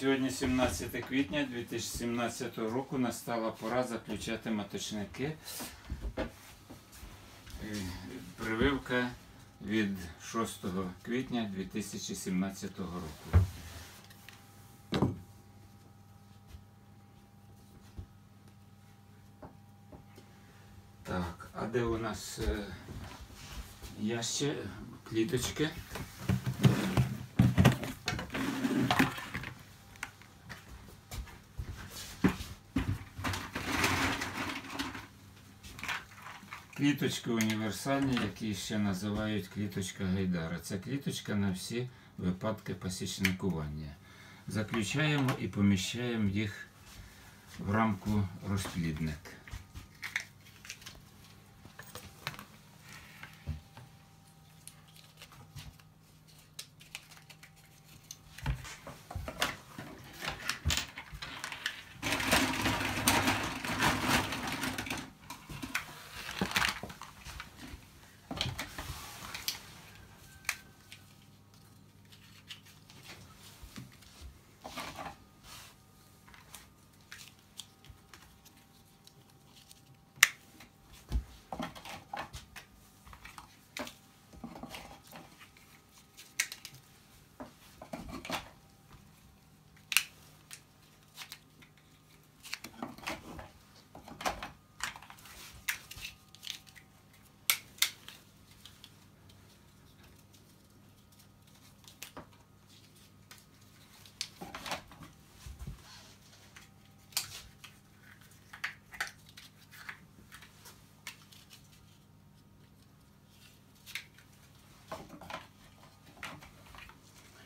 Сьогодні 17 квітня 2017 року настала пора заключати маточники. Е, Прививка від 6 квітня 2017 року. Так, а де у нас є ще кліточки? Кліточки універсальні, які ще називають кліточка Гайдара. Це кліточка на всі випадки пасічникування. Заключаємо і поміщаємо їх в рамку розплідник.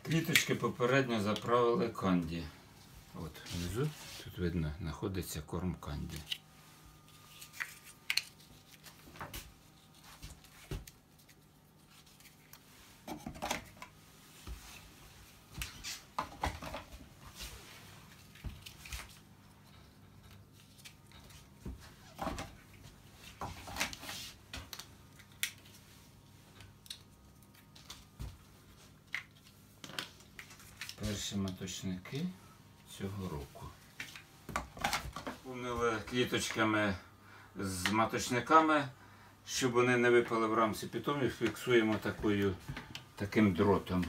Кліточки попередньо заправили канді. От внизу тут видно знаходиться корм канді. Перші маточники цього року. Повнили кліточками з маточниками, щоб вони не випали в рамці питомів, фіксуємо такою, таким дротом.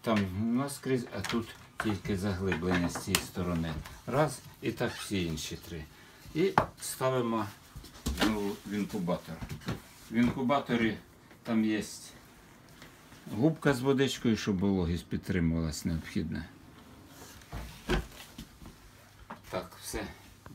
Там наскрізь, а тут тільки заглиблення з цієї сторони. Раз, і так всі інші три. І ставимо знову в інкубатор. В інкубаторі там є губка з водичкою, щоб вологість підтримувалась необхідна. Так, все.